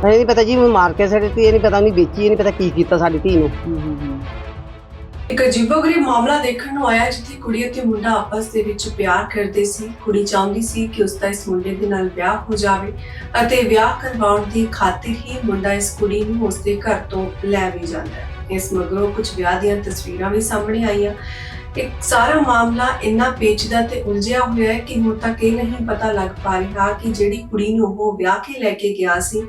ਇਹ ਨਹੀਂ ਪਤਾ ਜੀ ਉਹ ਮਾਰ ਕੇ ਸਾਡੀ ਧੀ ਇਹ ਨਹੀਂ ਪਤਾ ਉਹਨੇ ਵੇਚੀ, ਇਹ ਨਹੀਂ ਪਤਾ ਕੀ ਕੀਤਾ ਸਾਡੀ ਧੀ ਨੂੰ। ਇੱਕ ਅਜੀਬੋਗਰੀਬ ਮਾਮਲਾ ਦੇਖਣ ਨੂੰ ਆਇਆ, ਜਿੱਥੇ ਕੁੜੀ ਅਤੇ ਮੁੰਡਾ ਆਪਸ ਦੇ ਵਿੱਚ ਪਿਆਰ ਕਰਦੇ ਸੀ। ਕੁੜੀ ਚਾਹੁੰਦੀ ਸੀ ਕਿ ਉਸ ਦਾ ਇਸ ਮੁੰਡੇ ਦੇ ਨਾਲ ਵਿਆਹ ਹੋ ਜਾਵੇ ਅਤੇ ਵਿਆਹ ਕਰਵਾਉਣ ਦੀ ਖਾਤਰ ਹੀ ਮੁੰਡਾ ਇਸ ਕੁੜੀ ਨੂੰ ਉਸ ਦੇ ਘਰ ਤੋਂ ਲੈ ਵੀ ਜਾਂਦਾ ਹੈ। ਇਸ ਮਗਰੋਂ ਕੁਝ ਵਿਆਹ ਦੀਆਂ ਤਸਵੀਰਾਂ ਵੀ ਸਾਹਮਣੇ ਆਈਆਂ। ਇੱਕ ਸਾਰਾ ਮਾਮਲਾ ਇੰਨਾ ਪੇਚੀਦਾ ਤੇ ਉਲਝਿਆ ਹੋਇਆ ਹੈ ਕਿ ਹੁਣ ਤੱਕ ਇਹ ਨਹੀਂ ਪਤਾ ਲੱਗ ਪਾ ਰਿਹਾ ਕਿ ਜਿਹੜੀ ਕੁੜੀ ਨੂੰ ਉਹ ਵਿਆਹ ਕੇ ਲੈ ਕੇ ਗਿਆ ਸੀ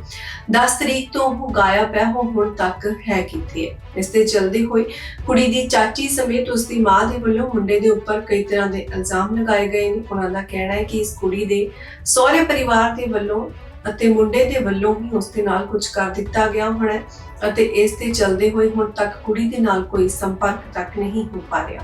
10 ਤਰੀਕ ਤੋਂ ਉਹ ਗਾਇਬ ਹੈ, ਉਹ ਹੁਣ ਤੱਕ ਹੈ ਕਿੱਥੇ ਹੈ? ਇਸ ਤੇ ਚਲਦੇ ਹੋਏ ਕੁੜੀ ਦੀ ਚਾਚੀ ਸਮੇਤ ਉਸ ਦੀ ਮਾਂ ਦੇ ਵੱਲੋਂ ਮੁੰਡੇ ਦੇ ਉੱਪਰ ਕਈ ਤਰ੍ਹਾਂ ਦੇ ਇਲਜ਼ਾਮ ਲਗਾਏ ਗਏ ਨੇ। ਉਹਨਾਂ ਦਾ ਕਹਿਣਾ ਹੈ ਕਿ ਇਸ ਕੁੜੀ ਦੇ ਸਹੁਰੇ ਪਰਿਵਾਰ ਦੇ ਵੱਲੋਂ ਅਤੇ ਮੁੰਡੇ ਦੇ ਵੱਲੋਂ ਹੀ ਉਸ ਦੇ ਨਾਲ ਕੁਝ ਕਰ ਦਿੱਤਾ ਗਿਆ ਹੋਣਾ ਅਤੇ ਇਸ ਤੇ ਚਲਦੇ ਹੋਏ ਹੁਣ ਤੱਕ ਕੁੜੀ ਦੇ ਨਾਲ ਕੋਈ ਸੰਪਰਕ ਤੱਕ ਨਹੀਂ ਹੋ ਪਾ ਰਿਹਾ।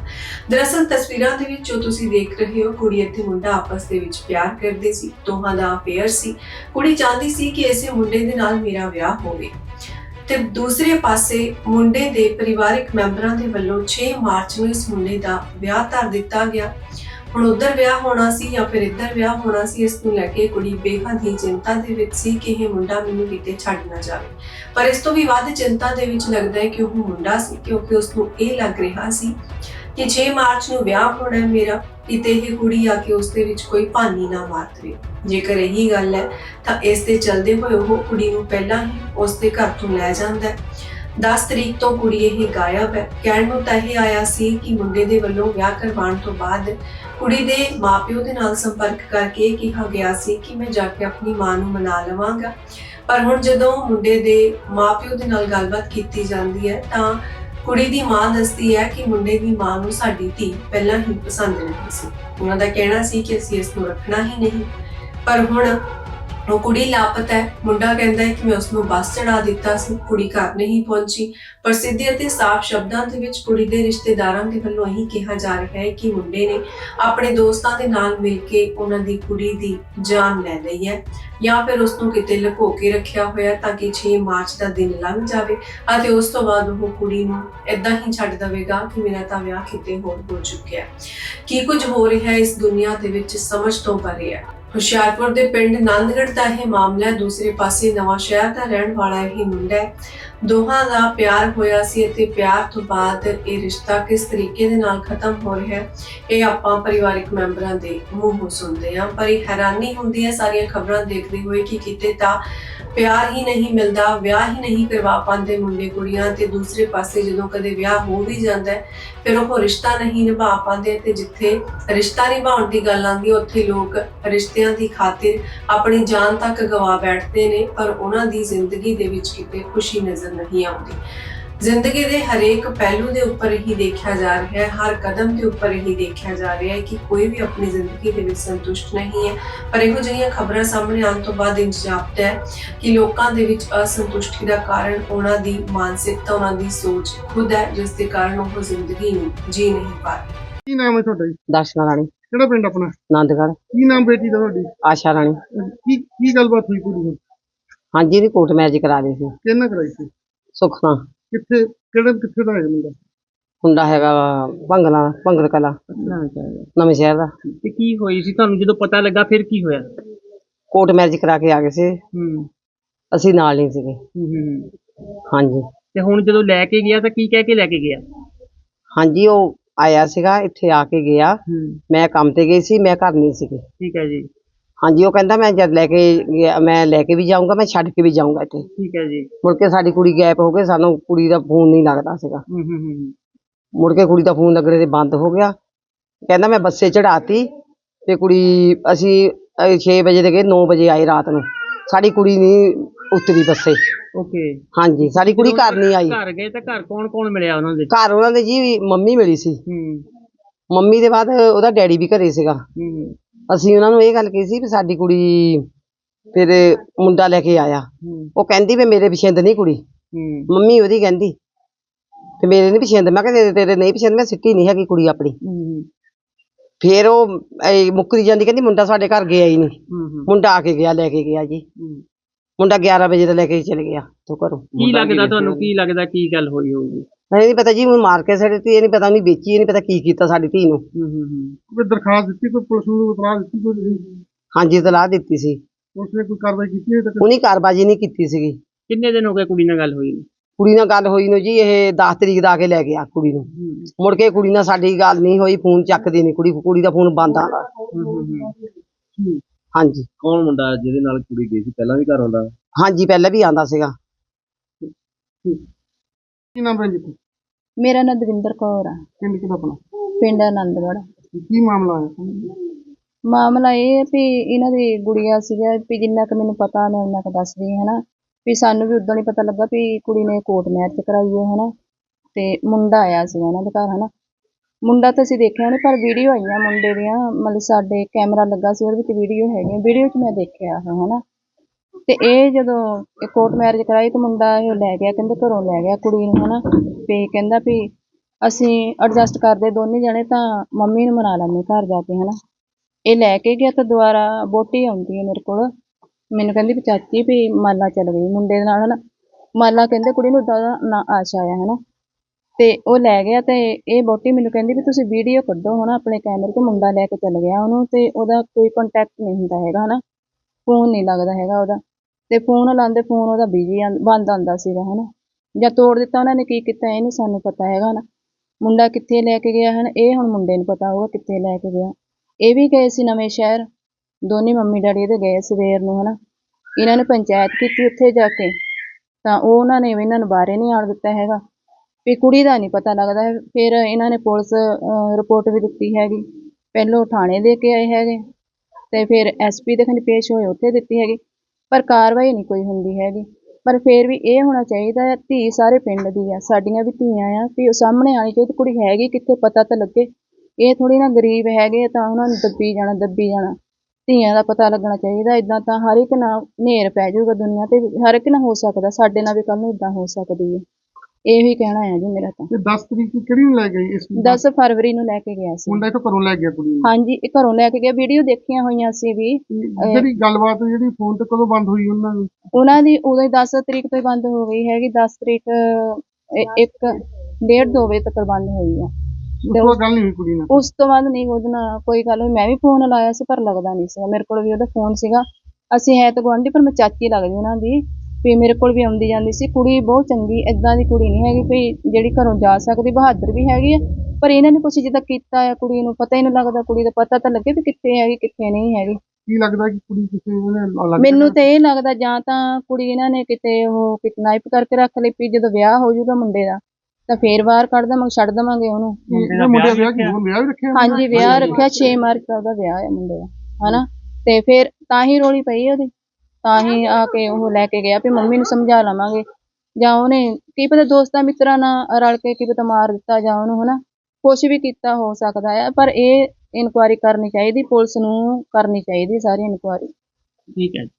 ਦਰਅਸਲ ਤਸਵੀਰਾਂ ਦੇ ਵਿੱਚ ਜੋ ਤੁਸੀਂ ਦੇਖ ਰਹੇ ਹੋ, ਕੁੜੀ ਅਤੇ ਮੁੰਡਾ ਆਪਸ ਦੇ ਵਿੱਚ ਪਿਆਰ ਕਰਦੇ ਸੀ, ਦੋਹਾਂ ਦਾ ਅਫੇਅਰ ਸੀ। ਕੁੜੀ ਚਾਹੁੰਦੀ ਸੀ ਕਿ ਇਸੇ ਮੁੰਡੇ ਦੇ ਨਾਲ ਮੇਰਾ ਵਿਆਹ ਹੋਵੇ। ਤੇ ਦੂਸਰੇ ਪਾਸੇ ਮੁੰਡੇ ਦੇ ਪਰਿਵਾਰਕ ਮੈਂਬਰਾਂ ਦੇ ਵੱਲੋਂ 6 ਮਾਰਚ ਨੂੰ ਇਸ ਮੁੰਡੇ ਦਾ ਵਿਆਹ ਧਰ ਦਿੱਤਾ ਗਿਆ। ਹੁਣ ਉਧਰ ਵਿਆਹ ਹੋਣਾ ਸੀ ਜਾਂ ਫਿਰ ਇੱਧਰ ਵਿਆਹ ਹੋਣਾ ਸੀ, ਇਸ ਨੂੰ ਲੈ ਕੇ ਕੁੜੀ ਬੇਹੱਦ ਹੀ ਚਿੰਤਾ ਦੇ ਵਿੱਚ ਸੀ ਕਿ ਇਹ ਮੁੰਡਾ ਮੈਨੂੰ ਕਿਤੇ ਛੱਡ ਨਾ ਜਾਵੇ। ਪਰ ਇਸ ਤੋਂ ਵੀ ਵੱਧ ਚਿੰਤਾ ਦੇ ਵਿੱਚ ਲੱਗਦਾ ਹੈ ਕਿ ਉਹ ਮੁੰਡਾ ਸੀ ਕਿਉਂਕਿ ਉਸ ਨੂੰ ਇਹ ਲੱਗ ਰਿਹਾ ਸੀ ਕਿ 6 ਮਾਰਚ ਨੂੰ ਵਿਆਹ ਹੋਣਾ ਹੈ ਮੇਰਾ, ਕਿਤੇ ਇਹ ਕੁੜੀ ਆ ਕੇ ਉਸ ਦੇ ਵਿੱਚ ਕੋਈ ਭਾਨੀ ਨਾ ਮਾਰ ਦੇਵੇ। ਜੇਕਰ ਇਹੀ ਗੱਲ ਹੈ, ਤਾਂ ਇਸ ਦੇ ਚਲਦੇ ਹੋਏ ਉਹ ਕੁੜੀ ਨੂੰ ਪਹਿਲਾਂ ਹੀ ਉਸ ਦੇ ਘਰ ਤੋਂ ਲੈ ਜਾਂਦਾ ਹੈ। 10 ਤਰੀਕ ਤੋਂ ਕੁੜੀ ਇਹ ਗਾਇਬ ਹੈ। ਕਹਿਣ ਨੂੰ ਤਾਂ ਇਹ ਆਇਆ ਸੀ ਕਿ ਮੁੰਡੇ ਦੇ ਵੱਲੋਂ ਵਿਆਹ ਕਰਵਾਉਣ ਤੋਂ ਬਾਅਦ ਕੁੜੀ ਦੇ ਮਾਪਿਓ ਦੇ ਨਾਲ ਸੰਪਰਕ ਕਰਕੇ ਇਹ ਕਿਹਾ ਗਿਆ ਸੀ ਕਿ ਮੈਂ ਜਾ ਕੇ ਆਪਣੀ ਮਾਂ ਨੂੰ ਮਨਾ ਲਵਾਂਗਾ। ਪਰ ਹੁਣ ਜਦੋਂ ਮੁੰਡੇ ਦੇ ਮਾਪਿਓ ਦੇ ਨਾਲ ਗੱਲਬਾਤ ਕੀਤੀ ਜਾਂਦੀ ਹੈ ਤਾਂ ਕੁੜੀ ਦੀ ਮਾਂ ਦੱਸਦੀ ਹੈ ਕਿ ਮੁੰਡੇ ਦੀ ਮਾਂ ਨੂੰ ਸਾਡੀ ਧੀ ਪਹਿਲਾਂ ਹੀ ਪਸੰਦ ਨਹੀਂ ਸੀ। ਉਹਨਾਂ ਦਾ ਕਹਿਣਾ ਸੀ ਕਿ ਅਸੀਂ ਇਸ ਨੂੰ ਰੱਖਣਾ ਹੀ ਨਹੀਂ। ਪਰ ਹੁਣ ਉਹ ਕੁੜੀ ਲਾਪਤਾ ਹੈ। ਮੁੰਡਾ ਕਹਿੰਦਾ ਹੈ ਕਿ ਮੈਂ ਉਸ ਨੂੰ ਬੱਸ ਚੜਾ ਦਿੱਤਾ ਸੀ। ਕੁੜੀ ਘਰ ਨਹੀਂ ਪਹੁੰਚੀ। ਪਰ ਸਿੱਧੇ ਅਤੇ ਸਾਫ਼ ਸ਼ਬਦਾਂ ਦੇ ਵਿੱਚ ਕੁੜੀ ਦੇ ਰਿਸ਼ਤੇਦਾਰਾਂ ਦੇ ਵੱਲੋਂ ਇਹੀ ਕਿਹਾ ਜਾ ਰਿਹਾ ਹੈ ਕਿ ਮੁੰਡੇ ਨੇ ਆਪਣੇ ਦੋਸਤਾਂ ਦੇ ਨਾਲ ਮਿਲ ਕੇ ਉਹਨਾਂ ਦੀ ਕੁੜੀ ਦੀ ਜਾਨ ਲੈ ਲਈ ਹੈ ਜਾਂ ਫਿਰ ਉਸ ਨੂੰ ਕਿਤੇ ਲੁਕੋ ਕੇ ਰੱਖਿਆ ਹੋਇਆ ਤਾਂ ਕਿ 6 ਮਾਰਚ ਦਾ ਦਿਨ ਲੰਘ ਜਾਵੇ ਅਤੇ ਉਸ ਤੋਂ ਬਾਅਦ ਉਹ ਕੁੜੀ ਨੂੰ ਇਦਾਂ ਹੀ ਛੱਡ ਦੇਵੇਗਾ ਕਿ ਮੇਰਾ ਤਾਂ ਵਿਆਹ ਕਿਤੇ ਹੋਰ ਹੋ ਚੁੱਕਿਆ ਕੀ ਕੁਝ ਹੋ ਰਿਹਾ ਹੈ ਇਸ ਦੁਨੀਆ ਦੇ ਵਿੱਚ ਸਮਝ ਤੋਂ ਪਰੇ ਹੈ। ਹੁਸ਼ਿਆਰਪੁਰ ਦੇ ਪਿੰਡ ਨੰਦਗੜ੍ਹ ਦਾ ਇਹ ਮਾਮਲਾ ਦੂਸਰੇ ਪਾਸੇ ਨਵਾਂ ਸ਼ਹਿਰ ਦਾ ਰਹਿਣ ਵਾਲਾ ਇਹ ਮੁੰਡਾ ਹੈ। ਦੋਹਾਂ ਦਾ ਪਿਆਰ ਹੋਇਆ ਸੀ ਅਤੇ ਪਿਆਰ ਤੋਂ ਬਾਅਦ ਇਹ ਰਿਸ਼ਤਾ ਕਿਸ ਤਰੀਕੇ ਦੇ ਨਾਲ ਖਤਮ ਹੋ ਰਿਹਾ ਹੈ, ਇਹ ਆਪਾਂ ਪਰਿਵਾਰਿਕ ਮੈਂਬਰਾਂ ਦੇ ਮੂੰਹੋਂ ਸੁਣਦੇ ਹਾਂ। ਪਰ ਇਹ ਹੈਰਾਨੀ ਹੁੰਦੀ ਹੈ, ਸਾਰੀਆਂ ਖਬਰਾਂ ਦੇਖਦੇ ਹੋਏ ਕਿ ਕਿਤੇ ਤਾਂ ਪਿਆਰ ਹੀ ਨਹੀਂ ਮਿਲਦਾ, ਵਿਆਹ ਹੀ ਨਹੀਂ ਕਰਵਾ ਪਾਉਂਦੇ ਮੁੰਡੇ ਕੁੜੀਆਂ ਤੇ ਦੂਸਰੇ ਪਾਸੇ ਜਦੋਂ ਕਦੇ ਵਿਆਹ ਹੋ ਵੀ ਜਾਂਦਾ ਹੈ, ਫਿਰ ਉਹ ਰਿਸ਼ਤਾ ਨਹੀਂ ਨਿਭਾ ਪਾਉਂਦੇ ਤੇ ਜਿੱਥੇ ਰਿਸ਼ਤਾ ਨਿਭਾਉਣ ਦੀ ਗੱਲ ਆਉਂਦੀ ਉੱਥੇ ਲੋਕ ਰਿਸ਼ਤਿਆਂ ਦੀ ਖਾਤਰ ਆਪਣੀ ਜਾਨ ਤੱਕ ਗਵਾ ਬੈਠਦੇ ਨੇ, ਪਰ ਉਹਨਾਂ ਦੀ ਜ਼ਿੰਦਗੀ ਦੇ ਵਿੱਚ ਕਿਤੇ ਖੁਸ਼ੀ ਨਜ਼ਰ ਨਹੀਂ ਆਉਂਦੀ। ਜ਼ਿੰਦਗੀ ਦੇ ਹਰੇਕ ਪਹਿਲੂ ਦੇ ਉੱਪਰ ਹੀ ਦੇਖਿਆ ਜਾ ਰਿਹਾ ਹੈ ਹਰ ਕਦਮ ਦੇ ਉੱਪਰ ਹੀ ਦੇਖਿਆ ਜਾ ਰਿਹਾ ਹੈ ਕਿ ਕੋਈ ਵੀ ਆਪਣੀ ਜ਼ਿੰਦਗੀ ਦੇ ਵਿੱਚ ਸੰਤੁਸ਼ਟ ਨਹੀਂ ਹੈ। ਪਰ ਇਹੋ ਜਿਹੀਆਂ ਖਬਰਾਂ ਸਾਹਮਣੇ ਆਉਣ ਤੋਂ ਬਾਅਦ ਇੰਜ ਜਾਪਦਾ ਹੈ ਕਿ ਲੋਕਾਂ ਦੇ ਵਿੱਚ ਅਸੰਤੁਸ਼ਟੀ ਦਾ ਕਾਰਨ ਉਹਨਾਂ ਦੀ ਮਾਨਸਿਕਤਾ ਉਹਨਾਂ ਦੀ ਸੋਚ ਖੁਦ ਹੈ ਜਿਸ ਦੇ ਕਾਰਨ ਉਹ ਜ਼ਿੰਦਗੀ ਨੂੰ ਜੀ ਨਹੀਂ ਪਾ ਰਹੇ ਕੀ ਨਾਮ ਹੈ ਤੁਹਾਡਾ ਜੀ? ਦਰਸ਼ਨਾ ਰਾਣੀ। ਕਿਹੜਾ ਪਿੰਡ ਆਪਣਾ? ਆਨੰਦਗੜ੍ਹ। ਕੀ ਨਾਮ ਬੇਟੀ ਦਾ ਤੁਹਾਡੀ? ਆਸ਼ਾ ਰਾਣੀ। ਕੀ ਕੀ ਗੱਲਬਾਤ ਹੋਈ ਕੁੜੀ ਨੂੰ ਹਾਂਜੀ ਇਹਦੀ ਕੋਰਟ ਮੈਰਿਜ ਕਰਾ ਲਈ ਸੀ। ਕਿੰਨਾ ਕਰਾਈ ਸੀ? ਸੁੱਖ ਨਾਲ। ਕਿੱਥੇ ਕਿਹੜੇ ਕਿੱਥੇ ਦਾ ਹੈ ਮੁੰਡਾ? ਮੁੰਡਾ ਹੈਗਾ ਭੰਗਲਾ ਭੰਗਲ ਕਲਾ। ਨਵੇਂ ਸ਼ਹਿਰ ਦਾ। ਤੇ ਕੀ ਹੋਈ ਸੀ? ਤੁਹਾਨੂੰ ਜਦੋਂ ਪਤਾ ਲੱਗਾ ਫਿਰ ਕੀ ਹੋਇਆ? ਕੋਰਟ ਮੈਰਿਜ ਕਰਾ ਕੇ ਆ ਗਏ ਸੀ। ਹੂੰ। ਅਸੀਂ ਨਾਲ ਨਹੀਂ ਸੀਗੇ। ਹੂੰ, ਹੂੰ। ਹਾਂਜੀ। ਤੇ ਹੁਣ ਜਦੋਂ ਲੈ ਕੇ ਗਿਆ ਤਾਂ ਕੀ ਕਹਿ ਕੇ ਲੈ ਕੇ ਗਿਆ? ਹਾਂਜੀ ਉਹ ਆਇਆ ਸੀਗਾ ਇੱਥੇ ਆ ਕੇ ਗਿਆ। ਹੂੰ। ਮੈਂ ਕੰਮ ਤੇ ਗਈ ਸੀ ਮੈਂ ਘਰ ਨਹੀਂ ਸੀਗੀ। ਠੀਕ ਹੈ ਜੀ। ਹਾਂਜੀ ਉਹ ਕਹਿੰਦਾ ਮੈਂ ਜਦ ਲੈ ਕੇ ਗਿਆ ਮੈਂ ਲੈ ਕੇ ਵੀ ਜਾਊਂਗਾ ਮੈਂ ਛੱਡ ਕੇ ਵੀ ਜਾਊਂਗਾ ਇੱਥੇ। ਠੀਕ ਹੈ ਜੀ। ਮੁੜ ਕੇ ਸਾਡੀ ਕੁੜੀ ਗਾਇਬ ਹੋ ਗਈ ਸਾਨੂੰ ਕੁੜੀ ਦਾ ਫੋਨ ਨਹੀਂ ਲੱਗਦਾ ਸੀਗਾ। ਹੂੰ ਹੂੰ ਹੂੰ ਮੁੜ ਕੇ ਕੁੜੀ ਦਾ ਫੋਨ ਲੱਗਣੇ ਤੇ ਬੰਦ ਹੋ ਗਿਆ। ਕਹਿੰਦਾ ਮੈਂ ਬੱਸੇ ਚੜਾਤੀ ਤੇ ਕੁੜੀ ਅਸੀਂ 6 ਵਜੇ ਦੇ ਗਏ 9 ਵਜੇ ਆਏ ਰਾਤ ਨੂੰ। ਸਾਡੀ ਕੁੜੀ ਨਹੀਂ ਉਤਰੀ ਬੱਸੇ। ਓਕੇ। ਹਾਂਜੀ ਸਾਡੀ ਕੁੜੀ ਘਰ ਨਹੀਂ ਆਈ। ਘਰ ਗਏ ਤਾਂ ਘਰ ਕੌਣ ਕੌਣ ਮਿਲਿਆ ਉਹਨਾਂ ਦੇ? ਘਰ ਉਹਨਾਂ ਦੇ ਜੀ ਮੰਮੀ ਮਿਲੀ ਸੀ। ਹੂੰ। ਮੰਮੀ ਦੇ ਬਾਅਦ ਉਹਦਾ ਡੈਡੀ ਵੀ ਘਰੇ ਸੀਗਾ। ਹੂੰ। ਅਸੀਂ ਉਹਨਾਂ ਨੂੰ ਇਹ ਗੱਲ ਕਹੀ ਸੀ ਵੀ ਸਾਡੀ ਕੁੜੀ ਫਿਰ ਮੁੰਡਾ ਲੈ ਕੇ ਆਇਆ। ਉਹ ਕਹਿੰਦੀ ਵੀ ਮੇਰੇ ਪਸੰਦ ਨਹੀਂ ਕੁੜੀ। ਮੰਮੀ ਉਹਦੀ ਕਹਿੰਦੀ। ਤੇ ਮੇਰੇ ਨਹੀਂ ਪਸੰਦ ਮੈਂ ਕਿਹਾ ਤੇਰੇ- ਤੇਰੇ ਨਹੀਂ ਪਸੰਦ ਮੈਂ ਸਿੱਟੀ ਨਹੀਂ ਹੈਗੀ ਕੁੜੀ ਆਪਣੀ। ਫਿਰ ਉਹ ਮੁੱਕਰੀ ਜਾਂਦੀ ਕਹਿੰਦੀ ਮੁੰਡਾ ਸਾਡੇ ਘਰ ਗਿਆ ਹੀ ਨਹੀਂ। ਮੁੰਡਾ ਆ ਕੇ ਗਿਆ ਲੈ ਕੇ ਗਿਆ ਜੀ। ਮੁੰਡਾ 11 ਵਜੇ ਦਾ ਲੈ ਕੇ ਚਲੇ ਗਿਆ ਤੋਂ ਘਰੋਂ ਕੀ ਲੱਗਦਾ ਤੁਹਾਨੂੰ ਕੀ ਲੱਗਦਾ ਕੀ ਗੱਲ ਹੋਈ ਹੋਊਗੀ? ਨਹੀਂ ਪਤਾ ਜੀ ਉਹ ਮਾਰ ਕੇ ਸਾਡੀ ਧੀ ਇਹ ਨਹੀਂ ਪਤਾ ਉਹਨੇ ਵੇਚੀ ਇਹ ਨਹੀਂ ਪਤਾ ਕੀ ਕੀਤਾ ਸਾਡੀ ਧੀ ਨੂੰ। ਹੂੰ ਹੂੰ ਹੂੰ। ਕੋਈ ਦਰਖਾਸਤ ਦਿੱਤੀ ਕੋਈ ਪੁਲਿਸ ਨੂੰ ਇਤਲਾਹ ਦਿੱਤੀ ਕੋਈ ਤੁਸੀਂ? ਹਾਂਜੀ ਤਲਾਹ ਦਿੱਤੀ ਸੀ। ਕੋਈ ਕਾਰਵਾਈ ਕੀਤੀ ਹੈ ਤੱਕ ਉਹਨੇ ਕਾਰਬਾਜੀ ਨਹੀਂ ਕੀਤੀ ਸੀਗੀ। ਕਿੰਨੇ ਦਿਨ ਹੋ ਗਏ ਕੁੜੀ ਨਾਲ ਗੱਲ ਹੋਈ ਨੂੰ? ਕੁੜੀ ਨਾਲ ਗੱਲ ਹੋਈ ਨੂੰ ਜੀ ਇਹ 10 ਤਰੀਕ ਦਾ ਆ ਕੇ ਲੈ ਗਿਆ ਕੁੜੀ ਨੂੰ। ਮੁੜ ਕੇ ਕੁੜੀ ਨਾਲ ਸਾਡੀ ਗੱਲ ਨਹੀਂ ਹੋਈ ਫੋਨ ਚੱਕਦੀ ਨਹੀਂ ਕੁੜੀ ਕੁੜੀ ਦਾ ਫੋਨ ਬੰਦ ਆਉਂਦਾ ਹਾਂਜੀ। ਕੌਣ ਮੁੰਡਾ ਜਿਹਦੇ ਨਾਲ ਕੁੜੀ ਗਈ ਸੀ? ਪਹਿਲਾਂ ਵੀ ਘਰ ਆਉਂਦਾ? ਹਾਂਜੀ ਪਹਿਲਾਂ ਵੀ ਆਂਦਾ ਸੀਗਾ। ਕੀ ਨਾਮ ਹੈ ਜੀ ਮੇਰਾ ਨਾਂ ਦਵਿੰਦਰ ਕੌਰ ਆ। ਪਿੰਡ ਕਿਹਦਾ ਆਪਣਾ? ਪਿੰਡ ਆਨੰਦਗੜ੍ਹ ਕੀ ਮਾਮਲਾ ਹੈ ਮਾਮਲਾ ਇਹ ਹੈ ਵੀ ਇਹਨਾਂ ਦੀ ਗੁੜੀਆ ਸੀਗਾ ਵੀ ਜਿੰਨਾ ਕੁ ਮੈਨੂੰ ਪਤਾ ਮੈਂ ਉਹਨਾਂ ਕੁ ਦੱਸਦੀ ਹਾਂ ਹਨਾ। ਵੀ ਸਾਨੂੰ ਵੀ ਉਦੋਂ ਹੀ ਪਤਾ ਲੱਗਾ ਵੀ ਕੁੜੀ ਨੇ ਕੋਰਟ ਮੈਰਿਜ ਕਰਾਈ ਹੈ ਹਨਾ। ਤੇ ਮੁੰਡਾ ਆਇਆ ਸੀਗਾ ਇਹਨਾਂ ਦੇ ਘਰ ਹਨਾ। ਮੁੰਡਾ ਤਾਂ ਅਸੀਂ ਦੇਖਿਆ ਨਹੀਂ ਪਰ ਵੀਡੀਓ ਆਈਆਂ ਮੁੰਡੇ ਦੀਆਂ। ਮਤਲਬ ਸਾਡੇ ਕੈਮਰਾ ਲੱਗਾ ਸੀ ਉਹਦੇ ਵਿੱਚ ਵੀਡੀਓ ਹੈਗੀਆਂ। ਵੀਡੀਓ 'ਚ ਮੈਂ ਦੇਖਿਆ ਉਹ ਹਨਾ। ਤੇ ਇਹ ਜਦੋਂ ਇਹ ਕੋਰਟ ਮੈਰਿਜ ਕਰਾਈ ਤੇ ਮੁੰਡਾ ਇਹ ਲੈ ਗਿਆ, ਕਹਿੰਦੇ ਘਰੋਂ ਲੈ ਗਿਆ ਕੁੜੀ ਨੂੰ ਹਨਾ ਤੇ ਕਹਿੰਦਾ ਵੀ ਅਸੀਂ ਐਡਜਸਟ ਕਰਦੇ ਦੋਨੇ ਜਣੇ ਤਾਂ ਮੰਮੀ ਨੂੰ ਮਨਾ ਲੈਂਦੇ ਘਰ ਜਾ ਕੇ ਹਨਾ। ਇਹ ਲੈ ਕੇ ਗਿਆ ਤਾਂ ਦੁਬਾਰਾ ਬੋਟੀ ਆਉਂਦੀ ਹੈ ਮੇਰੇ ਕੋਲ, ਮੈਨੂੰ ਕਹਿੰਦੀ ਵੀ ਚਾਚੀ ਵੀ ਮਾਲਾ ਚੱਲ ਗਈ ਮੁੰਡੇ ਦੇ ਨਾਲ ਹਨਾ। ਮਾਲਾ ਕਹਿੰਦੇ ਕੁੜੀ ਨੂੰ ਦਾ ਨਾ ਆਸ਼ਾ ਆਇਆ ਹਨਾ। ਤੇ ਉਹ ਲੈ ਗਿਆ ਤੇ ਇਹ ਬੋਟੀ ਮੈਨੂੰ ਕਹਿੰਦੀ ਵੀ ਤੁਸੀਂ ਵੀਡੀਓ ਕੱਢੋ ਹਨਾ, ਆਪਣੇ ਕੈਮਰੇ 'ਤੇ ਮੁੰਡਾ ਲੈ ਕੇ ਚੱਲ ਗਿਆ ਉਹਨੂੰ ਤੇ ਉਹਦਾ ਕੋਈ ਕੰਟੈਕਟ ਨਹੀਂ ਹੁੰਦਾ ਹੈਗਾ ਹਨਾ। ਫੋਨ ਨਹੀਂ ਲੱਗਦਾ ਹੈਗਾ ਉਹਦਾ। ਤੇ ਫੋਨ ਲਾਉਂਦੇ ਫੋਨ ਉਹਦਾ ਬਿਜ਼ੀ ਬੰਦ ਆਉਂਦਾ ਸੀਗਾ, ਹਨਾ। ਜਾਂ ਤੋੜ ਦਿੱਤਾ ਉਹਨਾਂ ਨੇ, ਕੀ ਕੀਤਾ, ਇਹ ਨਹੀਂ ਸਾਨੂੰ ਪਤਾ ਹੈਗਾ ਨਾ। ਮੁੰਡਾ ਕਿੱਥੇ ਲੈ ਕੇ ਗਿਆ, ਹਨ, ਇਹ ਹੁਣ ਮੁੰਡੇ ਨੂੰ ਪਤਾ ਹੋਊਗਾ ਕਿੱਥੇ ਲੈ ਕੇ ਗਿਆ। ਇਹ ਵੀ ਗਏ ਸੀ ਨਵੇਂ ਸ਼ਹਿਰ, ਦੋਨੇ ਮੰਮੀ ਡੈਡੀ ਇਹਦੇ ਗਏ ਸਵੇਰ ਨੂੰ, ਹਨਾ। ਇਹਨਾਂ ਨੇ ਪੰਚਾਇਤ ਕੀਤੀ ਉੱਥੇ ਜਾ ਕੇ, ਤਾਂ ਉਹ ਉਹਨਾਂ ਨੇ ਇਹਨਾਂ ਨੂੰ ਬਾਹਰੇ ਨਹੀਂ ਆਣ ਦਿੱਤਾ ਹੈਗਾ। ਵੀ ਕੁੜੀ ਦਾ ਨਹੀਂ ਪਤਾ ਲੱਗਦਾ, ਫਿਰ ਇਹਨਾਂ ਨੇ ਪੁਲਿਸ ਰਿਪੋਰਟ ਵੀ ਦਿੱਤੀ ਹੈਗੀ। ਪਹਿਲੋਂ ਥਾਣੇ ਦੇ ਕੇ ਆਏ ਹੈਗੇ, ਤੇ ਫਿਰ ਐਸਪੀ ਦੇ ਖੰਡ ਪੇਸ਼ ਹੋਏ, ਉੱਥੇ ਦਿੱਤੀ ਹੈਗੀ। ਪਰ ਕਾਰਵਾਈ ਨਹੀਂ ਕੋਈ ਹੁੰਦੀ ਹੈਗੀ। ਪਰ ਫਿਰ ਵੀ ਇਹ ਹੋਣਾ ਚਾਹੀਦਾ ਹੈ, ਧੀ ਸਾਰੇ ਪਿੰਡ ਦੀ ਆ, ਸਾਡੀਆਂ ਵੀ ਧੀਆਂ ਆ, ਵੀ ਉਹ ਸਾਹਮਣੇ ਆਣੀ ਚਾਹੀਦੀ, ਕੁੜੀ ਹੈਗੀ ਕਿੱਥੇ ਪਤਾ ਤਾਂ ਲੱਗੇ। ਇਹ ਥੋੜੀ ਨਾ ਗਰੀਬ ਹੈਗੇ ਆ ਤਾਂ ਉਹਨਾਂ ਨੂੰ ਦੱਬੀ ਜਾਣਾ ਦੱਬੀ ਜਾਣਾ। ਧੀਆਂ ਦਾ ਪਤਾ ਲੱਗਣਾ ਚਾਹੀਦਾ ਇਦਾਂ ਤਾਂ ਹਰ ਇੱਕ ਨਾਲ ਨੇਰ ਪੈ ਜਾਊਗਾ ਦੁਨੀਆ ਤੇ, ਹਰ ਇੱਕ ਨਾਲ ਹੋ ਸਕਦਾ, ਸਾਡੇ ਨਾਲ ਵੀ ਕੱਲ ਨੂੰ ਇਦਾਂ ਹੋ ਸਕਦੀ ਹੈ। ਇਹੀ ਕਹਿਣਾ ਹੈ ਜੀ ਮੇਰਾ ਤਾਂ। ਤੇ 10 ਤਰੀਕ ਨੂੰ ਕਿਹੜੀ ਨੂੰ ਲੈ ਗਈ ਇਸ 10 ਫਰਵਰੀ ਨੂੰ ਲੈ ਕੇ ਗਿਆ ਸੀ। ਮੁੰਡਾ ਇੱਥੋਂ ਘਰੋਂ ਲੈ ਗਿਆ ਕੁੜੀ ਨੂੰ। ਹਾਂਜੀ ਇਹ ਘਰੋਂ ਲੈ ਕੇ ਗਿਆ। ਵੀਡੀਓ ਦੇਖੀਆਂ ਹੋਈਆਂ ਸੀ ਵੀ। ਜਿਹੜੀ ਗੱਲਬਾਤ ਜਿਹੜੀ ਫੋਨ ਤੇ ਕਦੋਂ ਬੰਦ ਹੋਈ ਉਹਨਾਂ ਦੀ? ਉਹਨਾਂ ਦੀ ਉਦੋਂ ਹੀ 10 ਤਰੀਕ ਤੋਂ ਹੀ ਬੰਦ ਹੋ ਗਈ ਹੈਗੀ। 10 ਤਰੀਕ ਅਹ, ਇੱਕ ਡੇਢ ਦੋ ਵਜੇ ਤੱਕ ਬੰਦ ਹੋਈ ਆ। ਉਸ ਤੋਂ ਬਾਅਦ ਗੱਲ ਨਹੀਂ ਹੋਈ ਕੁੜੀ ਨਾਲ? ਉਸ ਤੋਂ ਬਾਅਦ ਨਹੀਂ ਉਹਦੇ ਨਾਲ ਕੋਈ ਗੱਲ ਹੋਈ। ਮੈਂ ਵੀ ਫੋਨ ਲਾਇਆ ਸੀ ਪਰ ਲੱਗਦਾ ਨਹੀਂ ਸੀਗਾ। ਮੇਰੇ ਕੋਲ ਵੀ ਉਹਦਾ ਫੋਨ ਸੀਗਾ। ਅਸੀਂ ਹੈ ਤਾਂ ਗੁਆਂਢੀ ਪਰ ਮੈਂ ਚਾਚੀ ਲੱਗਦੀ ਉਹਨਾਂ ਦੀ। ਵੀ ਮੇਰੇ ਕੋਲ ਵੀ ਆਉਂਦੀ ਜਾਂਦੀ ਸੀ। ਕੁੜੀ ਬਹੁਤ ਚੰਗੀ ਏਦਾਂ ਦੀ ਕੁੜੀ ਨਹੀਂ ਹੈਗੀ ਵੀ ਜਿਹੜੀ ਘਰੋਂ ਜਾ ਸਕਦੀ ਬਹਾਦਰ ਵੀ ਹੈਗੀ ਆ। ਪਰ ਇਹਨਾਂ ਨੇ ਕੁਛ ਜਿੱਦਾਂ ਕੀਤਾ ਆ ਕੁੜੀ ਨੂੰ ਪਤਾ ਹੀ ਨਹੀਂ ਲੱਗਦਾ ਕੁੜੀ ਦਾ ਪਤਾ ਤਾਂ ਲੱਗੇ ਵੀ ਕਿੱਥੇ ਹੈਗੀ ਕਿੱਥੇ ਨਹੀਂ ਹੈਗੀ। ਕੀ ਲੱਗਦਾ ਕਿ ਕੁੜੀ ਕਿਸੇ ਨੇ ਲੱਗ ਮੈਨੂੰ ਤੇ ਇਹ ਲੱਗਦਾ ਜਾਂ ਤਾਂ ਕੁੜੀ ਇਹਨਾਂ ਨੇ ਕਿਤੇ ਉਹ ਕਿਡਨੈਪ ਕਰਕੇ ਰੱਖ ਲਈ ਵੀ ਜਦੋਂ ਵਿਆਹ ਹੋ ਜਾਊਗਾ ਮੁੰਡੇ ਦਾ ਤਾਂ ਫੇਰ ਬਾਹਰ ਕੱਢ ਦੇਵਾਂਗੇ ਛੱਡ ਦੇਵਾਂਗੇ ਉਹਨੂੰ। ਮੁੰਡੇ ਦਾ ਵਿਆਹ ਕੀ ਹੁਣ ਵਿਆਹ ਵੀ ਰੱਖਿਆ। ਹਾਂਜੀ ਵਿਆਹ ਰੱਖਿਆ 6 ਮਾਰਚ ਦਾ ਉਹਦਾ ਵਿਆਹ ਹੈ ਮੁੰਡੇ ਦਾ ਹਨਾ? ਤੇ ਫਿਰ ਤਾਂ ਹੀ ਰੋਲੀ ਪਈ ਉਹਦੀ। ਤਾਂ ਹੀ ਆ ਕੇ ਉਹ ਲੈ ਕੇ ਗਿਆ ਵੀ ਮੰਮੀ ਨੂੰ ਸਮਝਾ ਲਵਾਂਗੇ। ਜਾਂ ਉਹਨੇ ਕੀ ਪਤਾ ਦੋਸਤਾਂ ਮਿੱਤਰਾਂ ਨਾਲ ਰਲ ਕੇ ਕੀ ਪਤਾ ਮਾਰ ਦਿੱਤਾ ਜਾਂ ਉਹਨੂੰ ਹਨਾ, ਕੁਛ ਵੀ ਕੀਤਾ ਹੋ ਸਕਦਾ ਹੈ ਪਰ ਇਹ ਇਨਕੁਆਇਰੀ ਕਰਨੀ ਚਾਹੀਦੀ, ਪੁਲਿਸ ਨੂੰ ਕਰਨੀ ਚਾਹੀਦੀ ਸਾਰੀ ਇਨਕੁਆਇਰੀ ਠੀਕ ਹੈ।